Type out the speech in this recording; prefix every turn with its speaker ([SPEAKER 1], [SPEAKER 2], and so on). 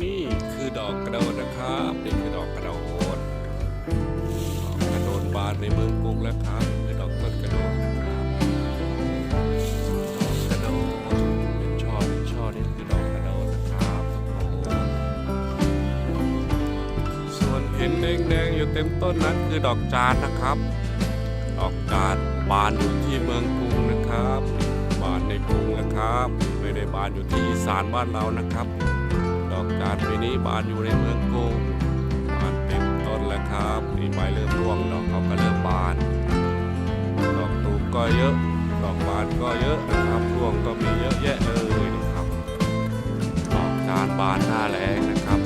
[SPEAKER 1] นี่คือดอกกระโดนนะครับ นี่คือดอกกระโดนดอกกระโดนบานในเมืองกรุงแล้วครับคือดอกต้นกระโดนนะครับดอกกระโดนเป็นช่อเป็นช่อนี่คือดอกกระโดนนะครับโอ้โหส่วนเห็นแดงๆอยู่เต็มต้นนั้นคือดอกจานนะครับ ดอกจานบานอยู่ที่เมืองกรุงนะครับ บานในกรุงนะครับ ไม่ได้บานอยู่ที่อีสานบ้านเรานะครับ อกจานปีนี้บานอยู่ในเมืองกรุงบานเต็มต้นแล้วครับที่ใบเริ่มร่วงดอกเขาก็เริ่มบานดอกตูมก็เยอะดอกบานก็เยอะนะครับร่วงก็มีเยอะแยะเลยนะครับดอกจานบานหน้าแรงนะครับ